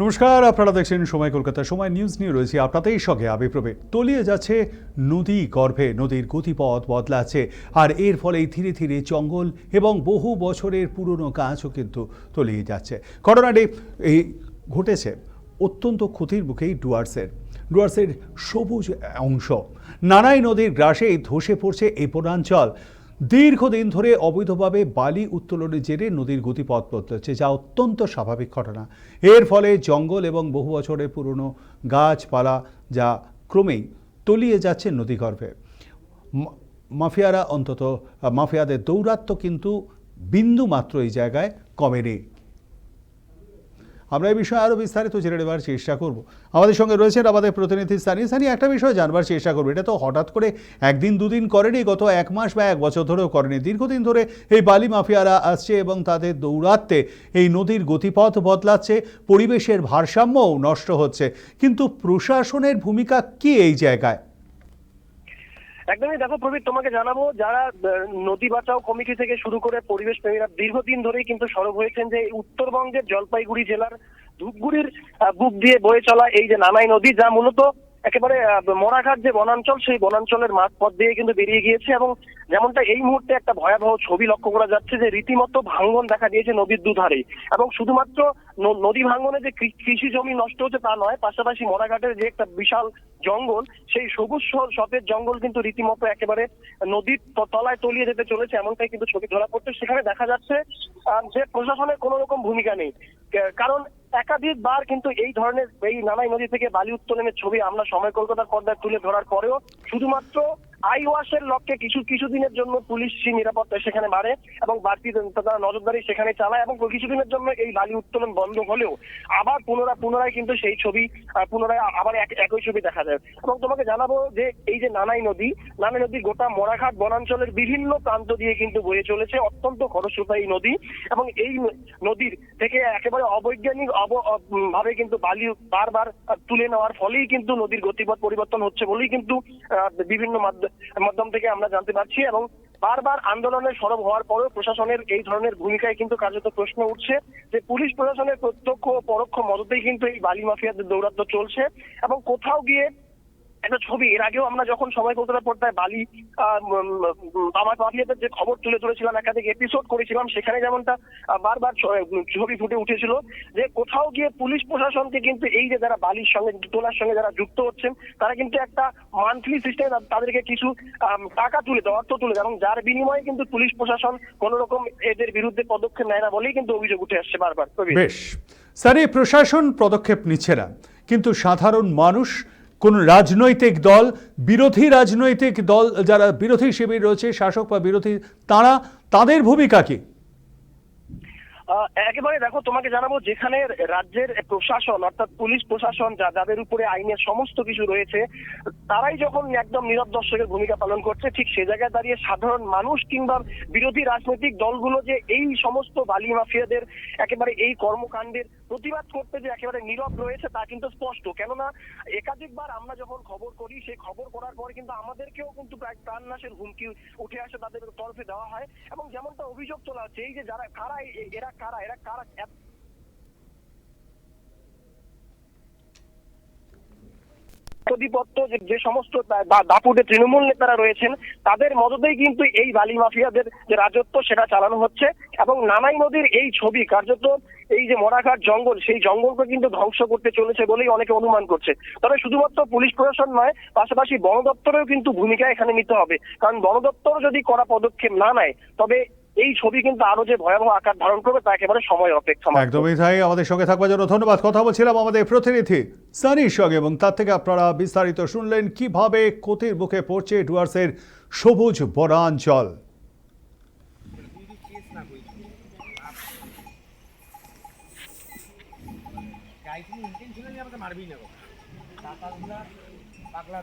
নমস্কার, আপনারা দেখছেন সময় কলকাতা। সময় নিউজ নিয়ে রয়েছে আপনাদের সঙ্গে। আবিপ্রবে তলিয়ে যাচ্ছে নদী গর্ভে। নদীর গতিপথ বদলাচ্ছে। আর এর ফলে ধীরে ধীরে জঙ্গল এবং বহু বছরের পুরনো গাছও কিন্তু তলিয়ে যাচ্ছে। ঘটনাটি এই ঘটেছে অত্যন্ত ক্ষতির মুখেই ডুয়ার্সের। ডুয়ার্সের সবুজ অংশ। নানাই নদীর গ্রাসে ধসে পড়ছে এই বনাঞ্চল। দীর্ঘদিন ধরে অবৈধভাবে বালি উত্তোলনের জেরে নদীর গতিপথ বদলেছে, যা অত্যন্ত স্বাভাবিক ঘটনা। এর ফলে জঙ্গল এবং বহু বছরের পুরনো গাছপালা, যা ক্রমেই তলিয়ে যাচ্ছে নদীগর্ভে। মাফিয়ারা অন্তত, মাফিয়াদের দৌরাত্ম্য কিন্তু বিন্দু মাত্র এই জায়গায় কমেনি। আমরা এই বিষয়ে আরও বিস্তারিত জেনে নেবার চেষ্টা করব। আমাদের সঙ্গে রয়েছেন আমাদের প্রতিনিধি সানি। সানি, একটা বিষয় জানবার চেষ্টা করব। এটা তো হঠাৎ করে একদিন দুদিন করেনি, গত এক মাস বা এক বছর ধরেও করেনি। দীর্ঘদিন ধরে এই বালি মাফিয়ারা আসছে এবং তাদের দৌরাত্মে এই নদীর গতিপথ বদলাচ্ছে, পরিবেশের ভারসাম্যও নষ্ট হচ্ছে। কিন্তু প্রশাসনের ভূমিকা কি এই জায়গায়? একদমই দেখো প্রবীর, তোমাকে জানাব, যারা নদী বাঁচাও কমিটি থেকে শুরু করে পরিবেশ প্রেমীরা দীর্ঘদিন ধরেই কিন্তু সরব হয়েছেন যে উত্তরবঙ্গের জলপাইগুড়ি জেলার ধূপগুড়ির বুক দিয়ে বয়ে চলা এই যে নানাই নদী, যা মূলত একেবারে মরাঘাট যে বনাঞ্চল, সেই বনাঞ্চলের মাঝ পথ দিয়ে কিন্তু বেরিয়ে গিয়েছে এবং যেমনটা এই মুহূর্তে একটা ভয়াবহ ছবি লক্ষ্য করা যাচ্ছে যে রীতিমতো ভাঙ্গন দেখা দিয়েছে নদীর দুধারে। এবং শুধুমাত্র নদী ভাঙ্গনে যে কৃষি জমি নষ্ট হচ্ছে তা নয়, পাশাপাশি মরাঘাটের যে একটা বিশাল জঙ্গল, সেই সবুজ স- সতেজ জঙ্গল কিন্তু রীতিমতো একেবারে নদীর তলায় তলিয়ে যেতে চলেছে, এমনটাই কিন্তু ছবি ধরা পড়ছে। সেখানে দেখা যাচ্ছে যে প্রশাসনের কোনো রকম ভূমিকা নেই। কারণ একাধিকবার কিন্তু এই ধরনের এই নানাই নদী থেকে বালি উত্তোলনের ছবি আমরা সময় কলকাতার পর্দায় তুলে ধরার পরেও শুধুমাত্র আই ওয়াশের লক্ষ্যে কিছু কিছুদিনের জন্য পুলিশ সেই নিরাপত্তা সেখানে বাড়ে এবং বাড়তি তারা নজরদারি সেখানে চালায় এবং কিছুদিনের জন্য এই বালি উত্তোলন বন্ধ হলেও আবার পুনরায় পুনরায় কিন্তু সেই ছবি পুনরায় আবার একই ছবি দেখা যায়। এবং তোমাকে জানাব যে এই যে নানাই নদী নানাই নদী গোটা মরাঘাট বনাঞ্চলের বিভিন্ন প্রান্ত দিয়ে কিন্তু বয়ে চলেছে অত্যন্ত খরস্রোতা এই নদী এবং এই নদীর থেকে একেবারে অবৈজ্ঞানিক অব ভাবে কিন্তু বালি বারবার তুলে নেওয়ার ফলেই কিন্তু নদীর গতিপথ পরিবর্তন হচ্ছে বলেই কিন্তু বিভিন্ন মাধ্য- মাধ্যম থেকে আমরা জানতে পারছি এবং বারবার আন্দোলনের সরব হওয়ার পরেও প্রশাসনের এই ধরনের ভূমিকায় কিন্তু কার্যত প্রশ্ন উঠছে যে পুলিশ প্রশাসনের প্রত্যক্ষ ও পরোক্ষ মদতেই কিন্তু এই বালি মাফিয়াদের দৌরাত্ম্য চলছে এবং কোথাও গিয়ে একটা ছবি, এর আগেও আমরা যখন সময় কলকাতা পর্দায় বালি আমার মাফিয়াদের যে খবর তুলে ধরেছিলাম, একাধিক এপিসোড করেছিলাম, সেখানে যেমনটা বারবার ছবি ফুটে উঠেছিল যে কোথাও গিয়ে পুলিশ প্রশাসনকে কিন্তু এই যে যারা বালির সঙ্গে তোলার সঙ্গে যারা যুক্ত হচ্ছেন, তারা কিন্তু একটা মান্থলি সিস্টেমে তাদেরকে কিছু টাকা তুলে দেয় অর্থ তুলে দেয় যার বিনিময়ে কিন্তু পুলিশ প্রশাসন কোন রকম এদের বিরুদ্ধে পদক্ষেপ নেয় না বলেই কিন্তু অভিযোগ উঠে আসছে বারবার। বেশ স্যার, এই প্রশাসন পদক্ষেপ নিচ্ছে না কিন্তু সাধারণ মানুষ কোন রাজনৈতিক দল, বিরোধী রাজনৈতিক দল, যারা বিরোধী শিবির রয়েছে, শাসক বা বিরোধী, তারা, তাদের ভূমিকা কি? একেবারে দেখো, তোমাকে জানাব যেখানে রাজ্যের প্রশাসন, অর্থাৎ পুলিশ প্রশাসন, যা যাদের উপরে আইনের সমস্ত কিছু রয়েছে, তারাই যখন একদম নীরব দর্শকের ভূমিকা পালন করছে, ঠিক সে জায়গায় দাঁড়িয়ে সাধারণ মানুষ কিংবা বিরোধী রাজনৈতিক দলগুলো যে এই সমস্ত বালি মাফিয়াদের একেবারে এই কর্মকাণ্ডের প্রতিবাদ করতে যে একেবারে নীরব রয়েছে, তা কিন্তু স্পষ্ট। কেননা, একাধিকবার আমরা যখন খবর করি, সেই খবর করার পর কিন্তু আমাদেরকেও কিন্তু প্রায় প্রাণনাশের হুমকি উঠে আসে, তাদের তরফে দেওয়া হয়। এবং যেমনটা অভিযোগ তোলা হচ্ছে, এই যে যারা, কারা এরা কারা? এরা কারা? যে- সমস্ত দাপুটে তৃণমূল নেতারা রয়েছেন, তাদের মদতেই কিন্তু এই বালি মাফিয়াদের যে রাজত্ব সেটা চালানো হচ্ছে এবং নানাই নদীর এই ছবি, কার্যত এই যে মরাঘাট জঙ্গল, সেই জঙ্গলকে কিন্তু ধ্বংস করতে চলেছে বলেই অনেকে অনুমান করছে। তবে শুধুমাত্র পুলিশ প্রশাসন নয়, পাশাপাশি বন দপ্তরেও কিন্তু ভূমিকা এখানে নিতে হবে। কারণ বন দপ্তর যদি করা পদক্ষেপ না নেয়, তবে এই ছবি কিন্তু আরও যে ভয়াবহ আকার ধারণ করবে তা একেবারে সময় অপেক্ষা মাত্র। একদমই তাই আমাদের সঙ্গে থাকবার জন্য ধন্যবাদ। কথা বলছিলাম আমাদের প্রতিনিধি সানির সঙ্গে এবং তার থেকে আপনারা বিস্তারিত শুনলেন কীভাবে ক্ষতির বুকে পড়ছে ডুয়ার্সের সবুজ বনাঞ্চল। মারবি না পাগলা